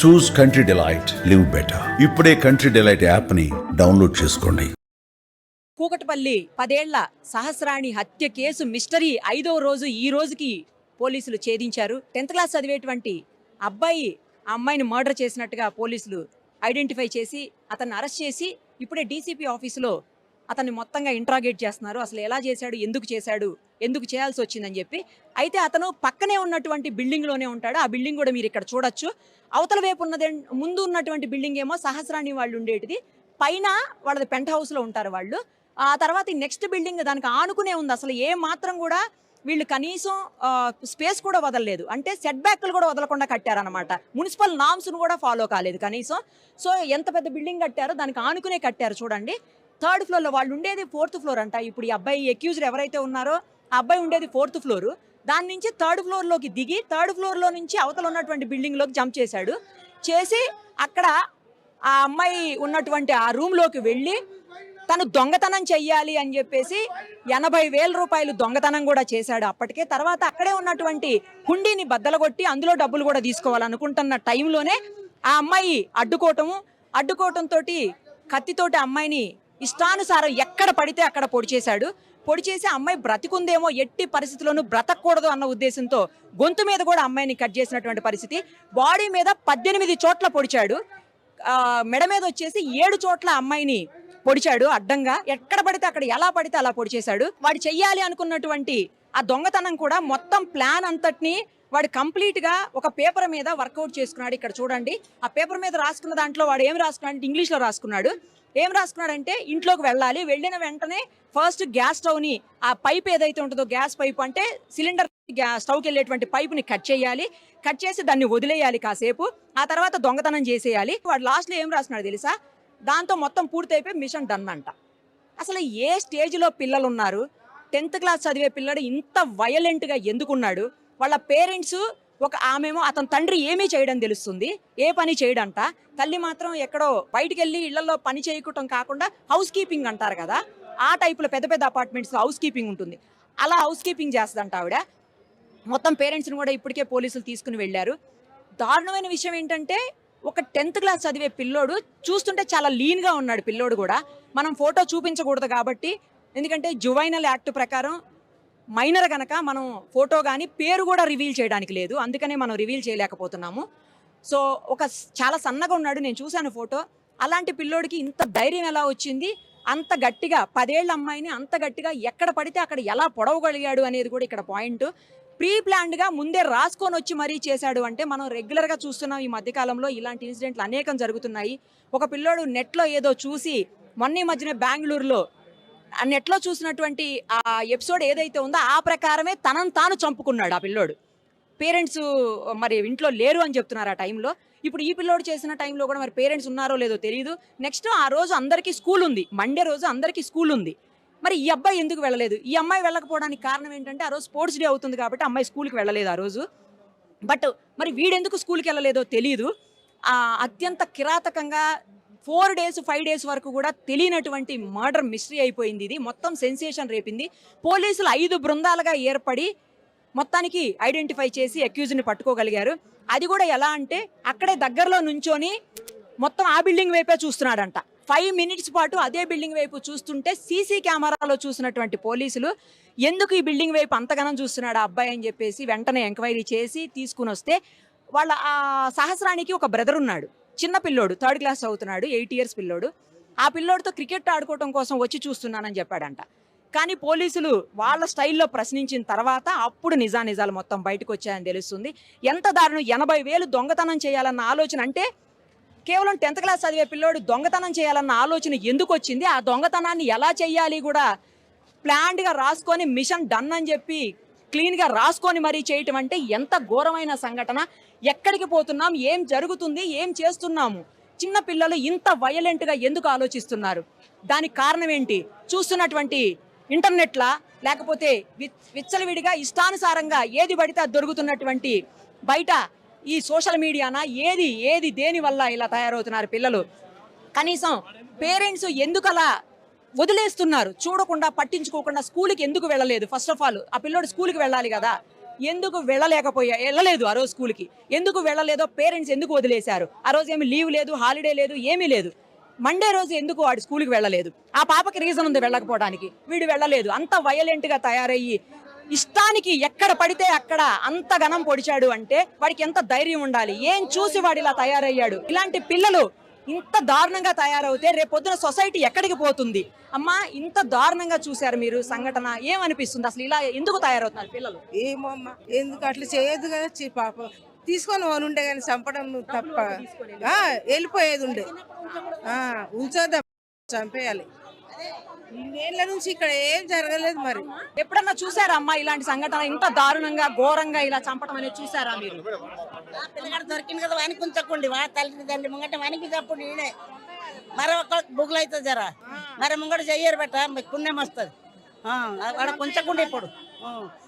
Choose Country Delight live better ఇప్పుడే country delight యాప్ని download చేసుకోండి. కూకటపల్లి పదేళ్ళ సహస్రాణి హత్య కేసు మిస్టరీ ఐదవ రోజు ఈ రోజుకి పోలీసులు ఛేదించారు. టెన్త్ క్లాస్ చదివేటువంటి అబ్బాయి ఆ అమ్మాయిని మర్డర్ చేసినట్టుగా పోలీసులు ఐడెంటిఫై చేసి అతన్ని అరెస్ట్ చేసి ఇప్పుడే డీసీపీ ఆఫీసులో అతన్ని మొత్తంగా ఇంట్రాగేట్ చేస్తున్నారు. అసలు ఎలా చేశాడు? ఎందుకు చేశాడు? ఎందుకు చేయాల్సి వచ్చిందని చెప్పి. అయితే అతను పక్కనే ఉన్నటువంటి బిల్డింగ్లోనే ఉంటాడు. ఆ బిల్డింగ్ కూడా మీరు ఇక్కడ చూడొచ్చు. అవతల వైపు ఉన్నది ముందు ఉన్నటువంటి బిల్డింగ్ ఏమో సహస్రాణి వాళ్ళు ఉండేటిది. పైన వాళ్ళది పెంట్ హౌస్లో ఉంటారు వాళ్ళు. ఆ తర్వాత ఈ నెక్స్ట్ బిల్డింగ్ దానికి ఆనుకునే ఉంది. అసలు ఏ మాత్రం కూడా వీళ్ళు కనీసం స్పేస్ కూడా వదలలేదు. అంటే సెట్ బ్యాక్లు కూడా వదలకుండా కట్టారనమాట మున్సిపల్ నామ్స్ను కూడా ఫాలో కాలేదు కనీసం. సో ఎంత పెద్ద బిల్డింగ్ కట్టారో దానికి ఆనుకునే కట్టారు చూడండి. థర్డ్ ఫ్లోర్లో వాళ్ళు ఉండేది ఫోర్త్ ఫ్లోర్ అంట. ఇప్పుడు ఈ అబ్బాయి ఎక్యూజ్డ్ ఎవరైతే ఉన్నారో ఆ అబ్బాయి ఉండేది ఫోర్త్ ఫ్లోర్. దాని నుంచి థర్డ్ ఫ్లోర్లోకి దిగి థర్డ్ ఫ్లోర్లో నుంచి అవతల ఉన్నటువంటి బిల్డింగ్లోకి జంప్ చేశాడు. చేసి అక్కడ ఆ అమ్మాయి ఉన్నటువంటి ఆ రూమ్లోకి వెళ్ళి తను దొంగతనం చెయ్యాలి అని చెప్పేసి ఎనభై వేల రూపాయలు దొంగతనం కూడా చేశాడు అప్పటికే. తర్వాత అక్కడే ఉన్నటువంటి హుండీని బద్దలగొట్టి అందులో డబ్బులు కూడా తీసుకోవాలనుకుంటున్న టైంలోనే ఆ అమ్మాయి అడ్డుకోవటము అడ్డుకోవటంతో కత్తితోటి అమ్మాయిని ఇష్టానుసారం ఎక్కడ పడితే అక్కడ పొడి చేశాడు. పొడి చేసి అమ్మాయి బ్రతికుందేమో ఎట్టి పరిస్థితుల్లోనూ బ్రతకూడదు అన్న ఉద్దేశంతో గొంతు మీద కూడా అమ్మాయిని కట్ చేసినటువంటి పరిస్థితి. బాడీ మీద పద్దెనిమిది చోట్ల పొడిచాడు. మెడ మీద వచ్చేసి ఏడు చోట్ల అమ్మాయిని పొడిచాడు అడ్డంగా. ఎక్కడ పడితే అక్కడ ఎలా పడితే అలా పొడిచేశాడు వాడు చెయ్యాలి అనుకున్నటువంటి ఆ దొంగతనం కూడా మొత్తం ప్లాన్ అంతటిని వాడు కంప్లీట్గా ఒక పేపర్ మీద వర్కౌట్ చేసుకున్నాడు ఇక్కడ చూడండి. ఆ పేపర్ మీద రాసుకున్న దాంట్లో వాడు ఏం రాసుకున్నాడు ఇంగ్లీష్లో రాసుకున్నాడు. ఏం రాసుకున్నాడంటే ఇంట్లోకి వెళ్ళాలి. వెళ్ళిన వెంటనే ఫస్ట్ గ్యాస్ స్టవ్ని ఆ పైప్ ఏదైతే ఉంటుందో గ్యాస్ పైప్ అంటే సిలిండర్ స్టవ్కి వెళ్ళేటువంటి పైపుని కట్ చేయాలి. కట్ చేసి దాన్ని వదిలేయాలి కాసేపు. ఆ తర్వాత దొంగతనం చేసేయాలి. వాడు లాస్ట్లో ఏం రాస్తున్నాడు తెలుసా? దాంతో మొత్తం పూర్తయిపోయి మిషన్ డన్ అంట. అసలు ఏ స్టేజ్లో పిల్లలు ఉన్నారు? టెన్త్ క్లాస్ చదివే పిల్లడు ఇంత వయలెంట్గా ఎందుకున్నాడు? వాళ్ళ పేరెంట్స్ ఒక ఆమెమో అతని తండ్రి ఏమీ చేయడం తెలుస్తుంది ఏ పని చేయడంట. తల్లి మాత్రం ఎక్కడో బయటికి వెళ్ళి ఇళ్ళలో పని చేయకటం కాకుండా హౌస్ కీపింగ్ అంటారు కదా ఆ టైపులో పెద్ద పెద్ద అపార్ట్మెంట్స్ హౌస్ కీపింగ్ ఉంటుంది. అలా హౌస్ కీపింగ్ చేస్తుందంట ఆవిడ. మొత్తం పేరెంట్స్ని కూడా ఇప్పటికే పోలీసులు తీసుకుని వెళ్ళారు. దారుణమైన విషయం ఏంటంటే ఒక టెన్త్ క్లాస్ చదివే పిల్లోడు చూస్తుంటే చాలా లీన్గా ఉన్నాడు పిల్లోడు కూడా. మనం ఫోటో చూపించకూడదు కాబట్టి ఎందుకంటే జువైనల్ యాక్ట్ ప్రకారం మైనర్ కనుక మనం ఫోటో కానీ పేరు కూడా రివీల్ చేయడానికి లేదు. అందుకనే మనం రివీల్ చేయలేకపోతున్నాము. సో ఒక చాలా సన్నగా ఉన్నాడు. నేను చూశాను ఫోటో. అలాంటి పిల్లోడికి ఇంత ధైర్యం ఎలా వచ్చింది? అంత గట్టిగా పదేళ్ళ అమ్మాయిని అంత గట్టిగా ఎక్కడ పడితే అక్కడ ఎలా పొడవగలిగాడు అనేది కూడా ఇక్కడ పాయింట్. ప్రీ ప్లాన్డ్గా ముందే రాసుకొని వచ్చి మరీ చేశాడు అంటే మనం రెగ్యులర్గా చూస్తున్నాం ఈ మధ్యకాలంలో ఇలాంటి ఇన్సిడెంట్లు అనేకం జరుగుతున్నాయి. ఒక పిల్లోడు నెట్లో ఏదో చూసి మొన్న ఈ మధ్యన బెంగళూరులో నెట్లో చూసినటువంటి ఆ ఎపిసోడ్ ఏదైతే ఉందో ఆ ప్రకారమే తనను తాను చంపుకున్నాడు ఆ పిల్లోడు. పేరెంట్స్ మరి ఇంట్లో లేరు అని చెప్తున్నారు ఆ టైంలో. ఇప్పుడు ఈ పిల్లోడు చేసిన టైంలో కూడా మరి పేరెంట్స్ ఉన్నారో లేదో తెలియదు నెక్స్ట్ ఆ రోజు అందరికీ స్కూల్ ఉంది. మండే రోజు అందరికీ స్కూల్ ఉంది. మరి ఈ అబ్బాయి ఎందుకు వెళ్ళలేదు? ఈ అమ్మాయి వెళ్ళకపోవడానికి కారణం ఏంటంటే ఆ రోజు స్పోర్ట్స్ డే అవుతుంది కాబట్టి అమ్మాయి స్కూల్కి వెళ్ళలేదు ఆ రోజు. బట్ మరి వీడెందుకు స్కూల్కి వెళ్ళలేదో తెలియదు అత్యంత కిరాతకంగా ఫోర్ డేస్ ఫైవ్ డేస్ వరకు కూడా తెలియనటువంటి మర్డర్ మిస్టరీ అయిపోయింది ఇది. మొత్తం సెన్సేషన్ రేపింది. పోలీసులు ఐదు బృందాలుగా ఏర్పడి మొత్తానికి ఐడెంటిఫై చేసి అక్యూజ్ని పట్టుకోగలిగారు. అది కూడా ఎలా అంటే అక్కడే దగ్గరలో నుంచొని మొత్తం ఆ బిల్డింగ్ వైపే చూస్తున్నాడంట. ఫైవ్ మినిట్స్ పాటు అదే బిల్డింగ్ వైపు చూస్తుంటే సీసీ కెమెరాలో చూసినటువంటి పోలీసులు ఎందుకు ఈ బిల్డింగ్ వైపు అంతగానం చూస్తున్నాడు ఆ అబ్బాయి? అని చెప్పేసి వెంటనే ఎంక్వైరీ చేసి తీసుకుని వస్తే వాళ్ళ ఆ సహస్రానికి ఒక బ్రదర్ ఉన్నాడు. చిన్న పిల్లోడు థర్డ్ క్లాస్ చదువుతున్నాడు ఎయిట్ ఇయర్స్ పిల్లోడు. ఆ పిల్లోడితో క్రికెట్ ఆడుకోవటం కోసం వచ్చి చూస్తున్నానని చెప్పాడంట. కానీ పోలీసులు వాళ్ళ స్టైల్లో ప్రశ్నించిన తర్వాత అప్పుడు నిజా నిజాలు మొత్తం బయటకు వచ్చాయని తెలుస్తుంది. ఎంత దారుణం ఎనభై వేలు దొంగతనం చేయాలన్న ఆలోచన అంటే కేవలం టెన్త్ క్లాస్ చదివే పిల్లోడు దొంగతనం చేయాలన్న ఆలోచన ఎందుకు వచ్చింది? ఆ దొంగతనాన్ని ఎలా చేయాలి కూడా ప్లాన్డ్గా రాసుకొని మిషన్ డన్ అని చెప్పి క్లీన్గా రాసుకొని మరీ చేయటం అంటే ఎంత ఘోరమైన సంఘటన. ఎక్కడికి పోతున్నాం? ఏం జరుగుతుంది? ఏం చేస్తున్నాము? చిన్న పిల్లలు ఇంత వయలెంట్గా ఎందుకు ఆలోచిస్తున్నారు? దానికి కారణం ఏంటి? చూస్తున్నటువంటి ఇంటర్నెట్లా లేకపోతే విచ్ విచ్చలవిడిగా ఇష్టానుసారంగా ఏది పడితే అది దొరుకుతున్నటువంటి బయట ఈ సోషల్ మీడియానా? ఏది ఏది దేని వల్ల ఇలా తయారవుతున్నారు పిల్లలు? కనీసం పేరెంట్స్ ఎందుకలా వదిలేస్తున్నారు. చూడకుండా పట్టించుకోకుండా స్కూల్కి ఎందుకు వెళ్ళలేదు? ఫస్ట్ ఆఫ్ ఆల్ ఆ పిల్లోడు స్కూల్కి వెళ్ళాలి కదా. ఎందుకు వెళ్ళలేకపోయా? వెళ్ళలేదు ఆ రోజు స్కూల్కి. ఎందుకు వెళ్ళలేదో పేరెంట్స్ ఎందుకు వదిలేశారు? ఆ రోజు ఏమి లీవ్ లేదు హాలిడే లేదు ఏమీ లేదు. మండే రోజు ఎందుకు వాడు స్కూల్కి వెళ్ళలేదు? ఆ పాపకి రీజన్ ఉంది వెళ్ళకపోవడానికి. వీడు వెళ్ళలేదు. అంత వయలెంట్గా తయారయ్యి ఇష్టానికి ఎక్కడ పడితే అక్కడ అంత ఘనం పొడిచాడు అంటే వాడికి ఎంత ధైర్యం ఉండాలి? ఏం చూసి వాడు ఇలా తయారయ్యాడు? ఇలాంటి పిల్లలు ఇంత దారుణంగా తయారవుతే రేపు పొద్దున సొసైటీ ఎక్కడికి పోతుంది? అమ్మా ఇంత దారుణంగా చూశారు మీరు సంఘటన. ఏమనిపిస్తుంది? అసలు ఇలా ఎందుకు తయారవుతున్నారు పిల్లలు? ఏమో అమ్మ ఎందుకు అట్లా చేయొద్దు కదా? పాపం. తీసుకొని పోను ఉండే కానీ చంపడం తప్ప. వెళ్ళిపోయేది ఉండే. ఆ, ఉంచొద్దా చంపేయాలి. ఇన్నేళ్ళ నుంచి ఇక్కడ ఏం జరగలేదు మరి. ఎప్పుడన్నా చూసారా అమ్మా ఇలాంటి సంఘటన? ఇంత దారుణంగా ఘోరంగా ఇలా చంపడం అనేది చూసారా మీరు? పిల్లగాడు దొరికింది కదా వానికి ఉంచకండి వా తల్లి తండ్రి ముంగట వానికి తప్పుడు ఈయనే మరి ఒక్క బుగ్గులు అవుతుంది జరా. మరి ముంగట చెయ్యరు బెట్ట మీకు పుణ్యం వస్తుంది. వాడ కొంచకుండా ఇప్పుడు.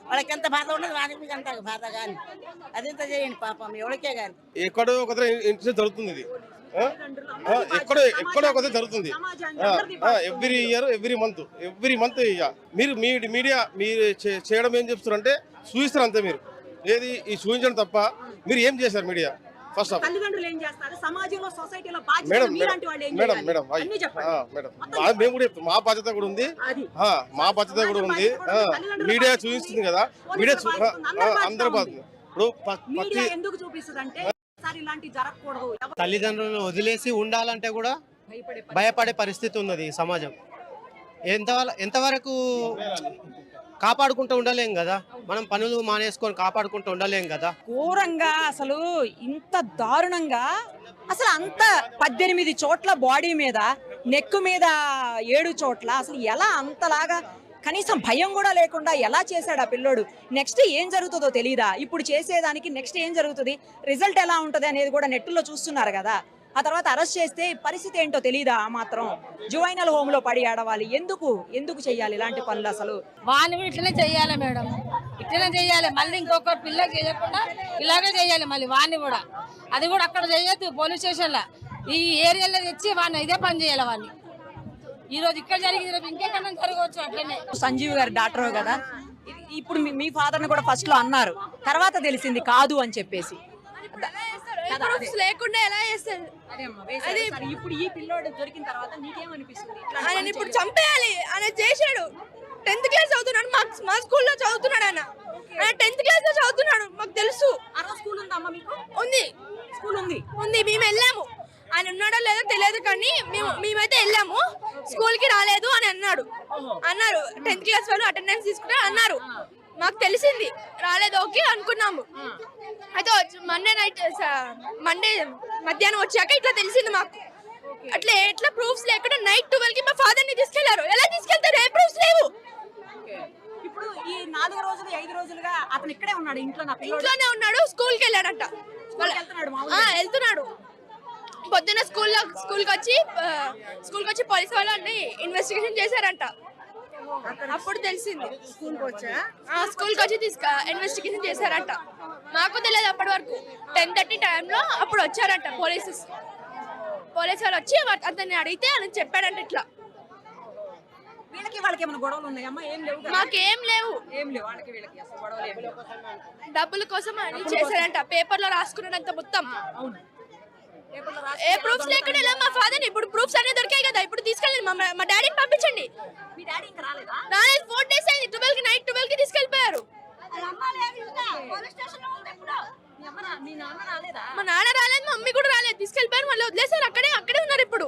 వాళ్ళకి ఎంత బాధ ఉండదు వానికి మీకు అంత బాధ కానీ. అదింత చేయండి పాపం ఎవరికే కానీ. ఎక్కడో ఒక ఇన్సిడెంట్ జరుగుతుంది ఇది. ఎక్కడో ఎక్కడో ఒక దగ్గర జరుగుతుంది. Every year every month every month ఇక మీరు మీ మీడియా మీరు చేయడం ఏం చెప్తారంటే చూపిస్తారు అంతే మీరు. ఏది ఈ చూపించడం తప్ప మీరు ఏం చేశారు media? First of madam madam madam? Madam మేము కూడా చెప్తాం. మా బాధ్యత కూడా ఉంది. మా బాధ్యత కూడా ఉంది. మీడియా చూపిస్తుంది కదా. మీడియా అందరి బాధ్యత ఇప్పుడు ఇలాంటి జరగకూడదు. తల్లిదండ్రులను వదిలేసి ఉండాలంటే కూడా. భయపడే పరిస్థితి. ఉన్నది ఈ సమాజం. ఎంత ఎంతవరకు కాపాడుకుంటూ ఉండలేం కదా? మనం పనులు మానేసుకొని కాపాడుకుంటూ ఉండలేం కదా? ఘోరంగా అసలు ఇంత దారుణంగా అసలు అంత పద్దెనిమిది చోట్ల బాడీ మీద నెక్కు మీద ఏడు చోట్ల అసలు ఎలా అంతలాగా కనీసం భయం కూడా లేకుండా ఎలా చేశాడు ఆ పిల్లోడు? నెక్స్ట్ ఏం జరుగుతుందో తెలియదా ఇప్పుడు చేసేదానికి నెక్స్ట్ ఏం జరుగుతుంది? రిజల్ట్ ఎలా ఉంటుంది అనేది కూడా నెట్లో చూస్తున్నారు కదా. ఆ తర్వాత అరెస్ట్ చేస్తే పరిస్థితి ఏంటో తెలియదా ఆ మాత్రం? జువైనల్ హోమ్లో పడి ఆడవాలి. ఎందుకు? ఎందుకు చెయ్యాలి ఇలాంటి పనులు అసలు? వాళ్ళు కూడా ఇట్లనే చెయ్యాలి మేడం. ఇట్లనే చెయ్యాలి. మళ్ళీ ఇంకొక పిల్ల చేయకుండా ఇలాగే చేయాలి మళ్ళీ వాడిని కూడా. అది కూడా అక్కడ చేయొద్దు పోలీస్ స్టేషన్లో. ఈ ఏరియాలో తెచ్చి వాడిని ఇదే పని చేయాలి వాడిని ఈ రోజు ఇక్కడ జరిగింది రేపు ఇంకెక్కడ జరగవచ్చు అట్లనే. సంజీవ్ గారి డాక్టర్ కదా? ఇప్పుడు మీ- ఫాదర్ని కూడా ఫస్ట్లో అన్నారు. తర్వాత తెలిసింది కాదు అని చెప్పేసి. లేకుండా ఎలా చేస్తారు అదే అమ్మా, వేశారు. సరే, ఇప్పుడు ఈ పిల్లోడు దొరికిన తర్వాత నీకేమనిపిస్తుంది ఆయన ఇప్పుడు. చంపేయాలి. ఆయన చేశాడు. టెన్త్ క్లాస్ చదువుతున్నాడు. మా మా స్కూల్లో చదువుతున్నాడు ఆయన. ఆయన టెన్త్ క్లాస్లో చదువుతున్నాడు. మాకు తెలుసు. ఆ రోజు స్కూల్ ఉందా అమ్మా మీకు? ఉంది. స్కూల్ ఉంది. ఉంది. మేము వెళ్ళాము. ఆయన ఉన్నాడో లేదో తెలియదు కానీ మేము మేమైతే వెళ్ళాము. స్కూల్కి రాలేదు అని అన్నాడు. అన్నారు. టెన్త్ క్లాస్ వాళ్ళు అటెండెన్స్ తీసుకున్నారు అన్నారు. మాకు తెలిసింది. రాలేదు ఓకే అనుకున్నాము. అయితే మండే నైట్ మండే మధ్యాహ్నం వచ్చాక ఇట్లా తెలిసింది మాకు. అట్లా ఎట్లా ప్రూఫ్స్ లేకుండా నైట్ ట్వెల్వ్కి మా ఫాదర్ని తీసుకెళ్ళారు. ఎలా తీసుకెళ్తారు? ఏ ప్రూఫ్స్ లేవు. ఇప్పుడు ఈ నాలుగు రోజులు ఐదు రోజులుగా అతను ఇక్కడే ఉన్నాడు ఇంట్లో ఇంట్లోనే ఉన్నాడు స్కూల్కి వెళ్ళాడంట వెళ్తున్నాడు. పొద్దున్న స్కూల్లో స్కూల్కి వచ్చి స్కూల్కి వచ్చి పోలీస్ వాళ్ళు అన్ని ఇన్వెస్టిగేషన్ చేశారంట. అప్పుడు తెలిసింది. స్కూల్కి వచ్చా స్కూల్కి వచ్చి తీసుక ఇన్వెస్టిగేషన్ చేశారంట. మాకు తెలియదు అప్పటి వరకు. టెన్ థర్టీ టైంలో అప్పుడు వచ్చారంట పోలీసు పోలీసు వాళ్ళు వచ్చి అతన్ని అడిగితే అని చెప్పాడంట ఇట్లా. వీళ్ళకి వాళ్ళకి ఏమైనా గొడవలు ఉన్నాయమ్మా ఏం లేవు కదా? మాకేం లేవు. ఏం లేవు వాళ్ళకి వీళ్ళకి అసలు గొడవలు ఏం లేవు. డబ్బుల కోసం అని చేశారంట. పేపర్లో రాసుకున్నాడంత మొత్తం. అవును. పేపర్లో ఏ ప్రూఫ్స్ లేకుండా ఇలా మా ఫాదర్ ఇప్పుడు ప్రూఫ్స్ అన్ని దొరికాయి కదా ఇప్పుడు తీసుకెళ్ళండి మా మా డాడీని పంపించండి. మీ డాడీ ఇంకా రాలేదా? రాలేదు ఫోర్ డేస్ అయింది ట్వెల్వ్కి నైట్ ట్వెల్వ్కి తీసుకెళ్ళిపోయారు. మీ నాన్న రాలేదా? మా నాన్న రాలేదు మా మమ్మీ కూడా రాలేదు తీసుకెళ్ళిపోయారు మళ్ళీ వదిలేసారు అక్కడే అక్కడే ఉన్నారు ఇప్పుడు.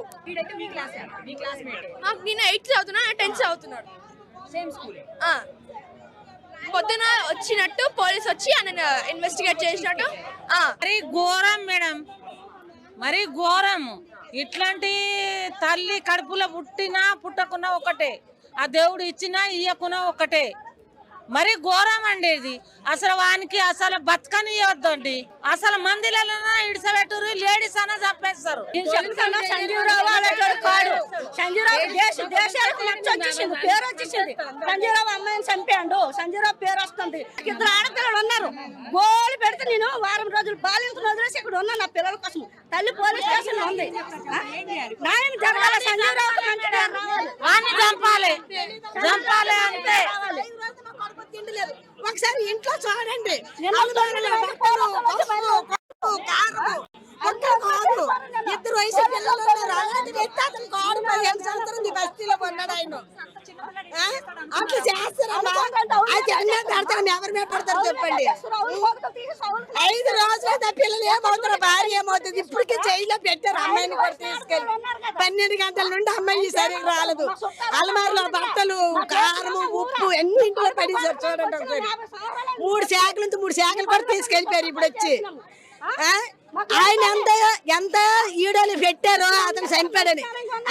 నేను ఎయిత్ చదువుతున్నా టెన్త్ చదువుతున్నాడు. సేమ్ స్కూలే ఆ. పొద్దున వచ్చినట్టు పోలీస్ వచ్చి ఆయన ఇన్వెస్టిగేట్ చేసినట్టు. ఘోరం మేడం. మరి ఘోరం ఇట్లాంటి తల్లి కడుపులో పుట్టినా పుట్టకున్నా ఒకటే. ఆ దేవుడు ఇచ్చినా ఇయ్యకున్నా ఒకటే. మరి ఘోరం అండి ఇది. అసలు వానికి అసలు బతకనియొద్దండి. అసలు మందిలలో ఇడిసబెట్టురు లేడీస్ అన్న చంపేస్తారు. సంజీవరావు కాడు. సంజీవరావు దేశ దేశానికి లక్ష వచ్చేసింది పేరు వచ్చేసింది. సంజీవరావు అమ్మాయిని చంపాడు. సంజీవరావు పేరు వస్తుంది. ఇద్దరు ఆడపిల్లలు ఉన్నారు. గోలు పెడితే నేను వారం రోజులు బాలింతను వదిలేసి ఇక్కడ ఉన్నా నా పిల్లల కోసం తల్లి పోలీస్ స్టేషన్ ఉంది? న్యాయం జరగాలి మంచి వాడిని చంపాలి. చంపాలి అంతే ఒకసారి ఇంట్లో చూడండి. ఇద్దరు వయసు పిల్లలు ఉన్నారు. అలాంటి వ్యక్తి అతను కాడు పదిహేను సంవత్సరం ఉంది బస్తీలో ఆయన? అట్లా చేస్తారమ్మా అన్నీ పెడతాం ఎవరి మీద పడతారు చెప్పండి. ఐదు రోజులు ఆ పిల్లలు ఏమవుతారు భార్య ఏమవుతుంది? ఇప్పటికే జైల్లో పెట్టారు అమ్మాయిని కూడా తీసుకెళ్ళి. పన్నెండు గంటల నుండి అమ్మాయి సరిగ్గా రాలేదు. అలమారిలో బట్టలు కారం ఉప్పు అన్ని ఇంట్లో పడేసారు చూడండి మూడు శాఖల నుంచి మూడు శాఖలు కూడా తీసుకెళ్ళిపోయారు ఇప్పుడు వచ్చి? ఆయన ఎంత ఎంత వీడియోలు పెట్టారో అతను చనిపోయాడని.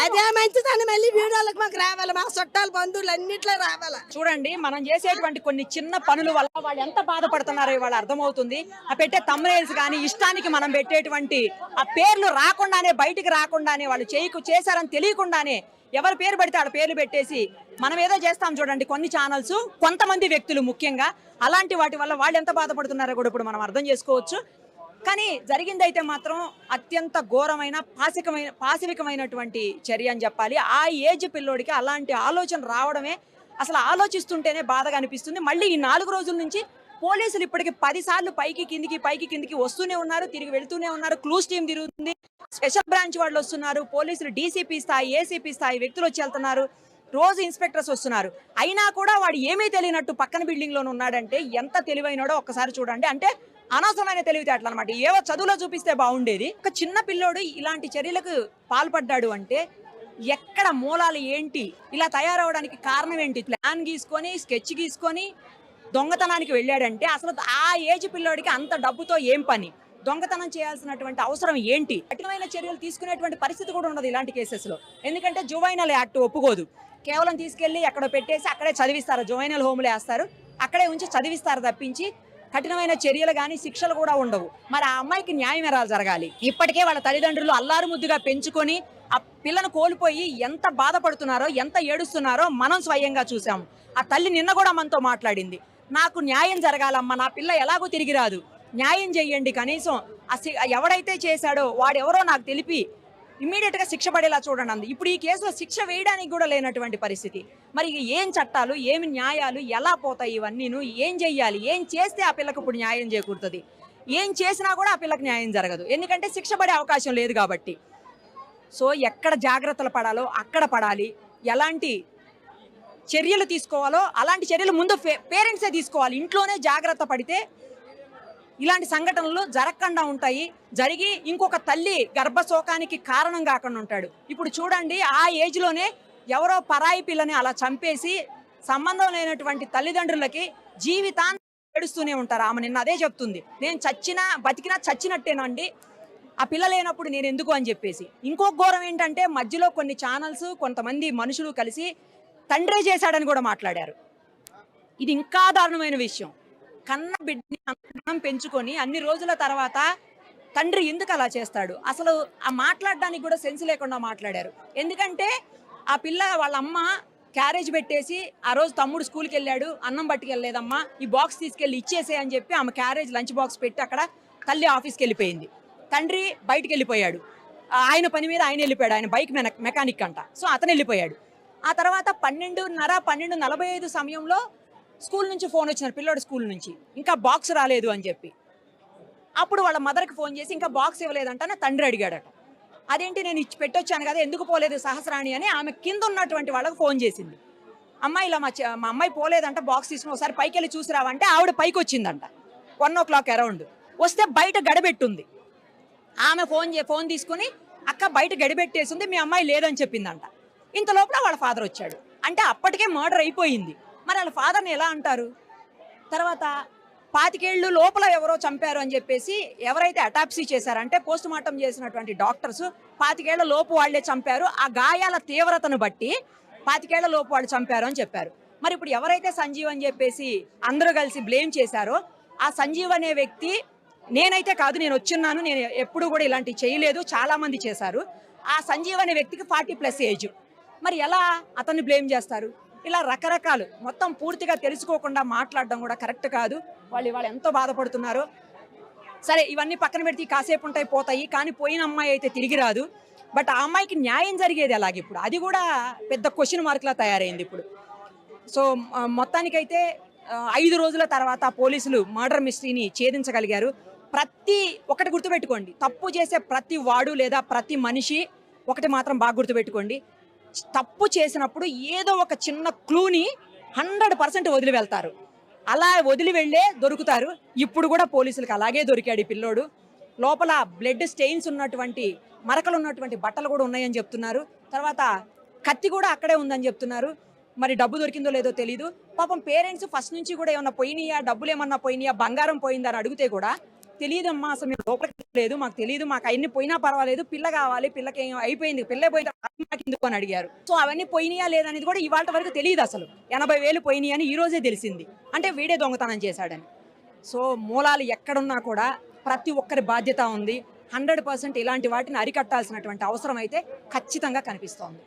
అదే మంచిదని మళ్ళీ వీడియోలకు మాకు రావాలి. మా చుట్టాలు బంధువులు అన్నిట్లో రావాలా? చూడండి మనం చేసేటువంటి కొన్ని చిన్న పనుల వల్ల వాళ్ళు ఎంత బాధపడుతున్నారో ఇవాళ అర్థమవుతుంది. ఆ పెట్టే తమ్మునేల్స్ కానీ ఇష్టానికి మనం పెట్టేటువంటి ఆ పేర్లు రాకుండానే బయటికి రాకుండానే వాళ్ళు చేయకు చేశారని తెలియకుండానే ఎవరి పేరు పెడితే వాళ్ళ పేర్లు పెట్టేసి మనం ఏదో చేస్తాం చూడండి కొన్ని ఛానల్స్ కొంతమంది వ్యక్తులు ముఖ్యంగా అలాంటి వాటి వల్ల వాళ్ళు ఎంత బాధపడుతున్నారో కూడా ఇప్పుడు మనం అర్థం చేసుకోవచ్చు. కానీ జరిగిందైతే మాత్రం అత్యంత ఘోరమైన పాసికమైన పాశవికమైనటువంటి చర్య అని చెప్పాలి. ఆ ఏజ్ పిల్లోడికి అలాంటి ఆలోచన రావడమే అసలు ఆలోచిస్తుంటేనే బాధగా అనిపిస్తుంది. మళ్ళీ ఈ నాలుగు రోజుల నుంచి పోలీసులు ఇప్పటికి పదిసార్లు పైకి కిందికి పైకి కిందికి వస్తూనే ఉన్నారు తిరిగి వెళ్తూనే ఉన్నారు. క్లూస్ టీం తిరుగుతుంది. స్పెషల్ బ్రాంచ్ వాళ్ళు వస్తున్నారు. పోలీసులు డీసీపీ స్థాయి ఏసీపీ స్థాయి వ్యక్తులు వచ్చి వెళ్తున్నారు. రోజు ఇన్స్పెక్టర్స్ వస్తున్నారు. అయినా కూడా వాడు ఏమీ తెలియనట్టు పక్కన బిల్డింగ్లోనే ఉన్నాడంటే ఎంత తెలివైనడో ఒక్కసారి చూడండి. అంటే అనవసరమైన తెలివితేటలు అనమాట ఏవో చదువులో చూపిస్తే బాగుండేది. ఒక చిన్న పిల్లోడు ఇలాంటి చర్యలకు పాల్పడ్డాడు అంటే ఎక్కడ మూలాలు ఏంటి? ఇలా తయారవడానికి కారణం ఏంటి? ప్లాన్ గీసుకొని స్కెచ్ గీసుకొని దొంగతనానికి వెళ్ళాడంటే అసలు ఆ ఏజ్ పిల్లోడికి అంత డబ్బుతో ఏం పని? దొంగతనం చేయాల్సినటువంటి అవసరం ఏంటి? కఠినమైన చర్యలు తీసుకునేటువంటి పరిస్థితి కూడా ఉండదు ఇలాంటి కేసెస్లో. ఎందుకంటే జువైనల్ యాక్ట్ ఒప్పుకోదు. కేవలం తీసుకెళ్ళి ఎక్కడో పెట్టేసి అక్కడే చదివిస్తారు. జువైనల్ హోమ్లో వేస్తారు. అక్కడే ఉంచి చదివిస్తారు తప్పించి కఠినమైన చర్యలు కానీ శిక్షలు కూడా ఉండవు. మరి ఆ అమ్మాయికి న్యాయం ఎలా జరగాలి? ఇప్పటికే వాళ్ళ తల్లిదండ్రులు అల్లారు ముద్దుగా పెంచుకొని ఆ పిల్లను కోల్పోయి ఎంత బాధపడుతున్నారో ఎంత ఏడుస్తున్నారో మనం స్వయంగా చూసాం ఆ తల్లి నిన్న కూడా మనతో మాట్లాడింది. నాకు న్యాయం జరగాలమ్మా నా పిల్ల ఎలాగో తిరిగి రాదు. న్యాయం చెయ్యండి కనీసం. ఆ ఎవడైతే చేశాడో వాడెవరో నాకు తెలిపి ఇమీడియట్గా శిక్ష పడేలా చూడండి. అంది ఇప్పుడు ఈ కేసులో శిక్ష వేయడానికి కూడా లేనటువంటి పరిస్థితి. మరి ఏం చట్టాలు ఏమి న్యాయాలు ఎలా పోతాయి ఇవన్నీను? ఏం చెయ్యాలి? ఏం చేస్తే ఆ పిల్లకు ఇప్పుడు న్యాయం చేకూరుతుంది? ఏం చేసినా కూడా ఆ పిల్లకి న్యాయం జరగదు. ఎందుకంటే శిక్ష పడే అవకాశం లేదు కాబట్టి. సో ఎక్కడ జాగ్రత్తలు పడాలో అక్కడ పడాలి. ఎలాంటి చర్యలు తీసుకోవాలో అలాంటి చర్యలు ముందు పేరెంట్సే తీసుకోవాలి. ఇంట్లోనే జాగ్రత్త పడితే ఇలాంటి సంఘటనలు జరగకుండా ఉంటాయి. జరిగి ఇంకొక తల్లి గర్భశోకానికి కారణం కాకుండా ఉంటాడు. ఇప్పుడు చూడండి ఆ ఏజ్లోనే ఎవరో పరాయి పిల్లని అలా చంపేసి సంబంధం లేనటువంటి తల్లిదండ్రులకి జీవితాన్ని ఏడుస్తూనే ఉంటారు. ఆమె నిన్న అదే చెప్తుంది. నేను చచ్చినా బతికినా చచ్చినట్టేనండి. ఆ పిల్ల లేనప్పుడు నేను ఎందుకు? అని చెప్పేసి. ఇంకో ఘోరం ఏంటంటే మధ్యలో కొన్ని ఛానల్స్ కొంతమంది మనుషులు కలిసి తండ్రే చేశాడని కూడా మాట్లాడారు. ఇది ఇంకా దారుణమైన విషయం. కన్న బిడ్డని అంతగానం పెంచుకొని అన్ని రోజుల తర్వాత తండ్రి ఎందుకు అలా చేస్తాడు? అసలు ఆ మాట్లాడడానికి కూడా సెన్స్ లేకుండా మాట్లాడారు. ఎందుకంటే ఆ పిల్ల వాళ్ళ అమ్మ క్యారేజ్ పెట్టేసి ఆ రోజు తమ్ముడు స్కూల్కి వెళ్ళాడు అన్నం పట్టుకెళ్ళలేదమ్మా ఈ బాక్స్ తీసుకెళ్ళి ఇచ్చేసే అని చెప్పి ఆమె క్యారేజ్ లంచ్ బాక్స్ పెట్టి అక్కడ తల్లి ఆఫీస్కి వెళ్ళిపోయింది. తండ్రి బయటికి వెళ్ళిపోయాడు. ఆయన పని మీద ఆయన వెళ్ళిపోయాడు ఆయన బైక్ మెకానిక్ అంట. సో అతను వెళ్ళిపోయాడు. ఆ తర్వాత పన్నెండున్నర పన్నెండు నలభై ఐదు సమయంలో స్కూల్ నుంచి ఫోన్ వచ్చినారు పిల్లోడు స్కూల్ నుంచి. ఇంకా బాక్స్ రాలేదు అని చెప్పి. అప్పుడు వాళ్ళ మదర్కి ఫోన్ చేసి ఇంకా బాక్స్ ఇవ్వలేదంట నా తండ్రి అడిగాడట. అదేంటి నేను ఇచ్చి పెట్టొచ్చాను కదా ఎందుకు పోలేదు సహస్రాణి అని ఆమె కింద ఉన్నటువంటి వాళ్ళకి ఫోన్ చేసింది. అమ్మాయి ఇలా మా మా అమ్మాయి పోలేదంట బాక్స్ తీసుకుని ఒకసారి పైకి వెళ్ళి చూసి రావంటే ఆవిడ పైకి వచ్చిందంట. వన్ ఓ క్లాక్ అరౌండ్ వస్తే బయట గడబెట్టుంది. ఆమె ఫోన్ ఫోన్ తీసుకుని అక్క బయట గడిపెట్టేసింది మీ అమ్మాయి లేదని చెప్పిందంట. ఇంతలోపల వాళ్ళ ఫాదర్ వచ్చాడు. అంటే అప్పటికే మర్డర్ అయిపోయింది. మరి వాళ్ళ ఫాదర్ని ఎలా అంటారు? తర్వాత పాతికేళ్ళు లోపల ఎవరో చంపారు అని చెప్పేసి ఎవరైతే అటాప్సీ చేశారంటే పోస్ట్ మార్టం చేసినటువంటి డాక్టర్స్ పాతికేళ్ళ లోపు వాళ్ళే చంపారు. ఆ గాయాల తీవ్రతను బట్టి పాతికేళ్ళ లోపు వాళ్ళు చంపారు అని చెప్పారు. మరి ఇప్పుడు ఎవరైతే సంజీవ్ అని చెప్పేసి అందరూ కలిసి బ్లేమ్ చేశారో ఆ సంజీవ్ అనే వ్యక్తి నేనైతే కాదు నేను వచ్చిన్నాను నేను ఎప్పుడు కూడా ఇలాంటివి చేయలేదు చాలామంది చేశారు. ఆ సంజీవ్ అనే వ్యక్తికి ఫార్టీ ప్లస్ ఏజ్ మరి ఎలా అతన్ని బ్లేమ్ చేస్తారు? ఇలా రకరకాలు మొత్తం పూర్తిగా తెలుసుకోకుండా మాట్లాడడం కూడా కరెక్ట్ కాదు. వాళ్ళు ఇవాళ ఎంతో బాధపడుతున్నారు. సరే ఇవన్నీ పక్కన పెడితే కాసేపు ఉంటాయి పోతాయి. కానీ పోయిన అమ్మాయి అయితే తిరిగి రాదు. బట్ ఆ అమ్మాయికి న్యాయం జరిగేది అలాగే ఇప్పుడు. అది కూడా పెద్ద క్వశ్చన్ మార్క్లా తయారైంది ఇప్పుడు. సో మొత్తానికైతే ఐదు రోజుల తర్వాత పోలీసులు మర్డర్ మిస్టరీని ఛేదించగలిగారు. ప్రతి ఒకటి గుర్తుపెట్టుకోండి. తప్పు చేసే ప్రతి వాడు లేదా ప్రతి మనిషి ఒకటి మాత్రం బాగా గుర్తుపెట్టుకోండి. తప్పు చేసినప్పుడు ఏదో ఒక చిన్న క్లూని హండ్రెడ్ పర్సెంట్ వదిలి వెళ్తారు. అలా వదిలి వెళ్ళే దొరుకుతారు. ఇప్పుడు కూడా పోలీసులకు అలాగే దొరికాడు ఈ పిల్లోడు. లోపల బ్లడ్ స్టెయిన్స్ ఉన్నటువంటి మరకలు ఉన్నటువంటి బట్టలు కూడా ఉన్నాయని చెప్తున్నారు. తర్వాత కత్తి కూడా అక్కడే ఉందని చెప్తున్నారు. మరి డబ్బు దొరికిందో లేదో తెలియదు పాపం పేరెంట్స్ ఫస్ట్ నుంచి కూడా ఏమన్నా పోయినాయా? డబ్బులు ఏమన్నా పోయినాయా? బంగారం పోయిందని అడిగితే కూడా తెలియదమ్మా అసలు మేము లోపలికి లేదు మాకు తెలియదు మాకు అన్ని పోయినా పర్వాలేదు పిల్ల కావాలి పిల్లకి అయిపోయింది పిల్ల పోయిన మాకు ఎందుకు అని అడిగారు. సో అవన్నీ పోయినాయా లేదనేది కూడా ఇవాళ వరకు తెలియదు అసలు. ఎనభై వేలు పోయినాయి అని ఈ రోజే తెలిసింది. అంటే వీడే దొంగతనం చేశాడని. సో మూలాలు ఎక్కడున్నా కూడా ప్రతి ఒక్కరి బాధ్యత ఉంది. హండ్రెడ్ పర్సెంట్ ఇలాంటి వాటిని అరికట్టాల్సినటువంటి అవసరం అయితే ఖచ్చితంగా కనిపిస్తోంది.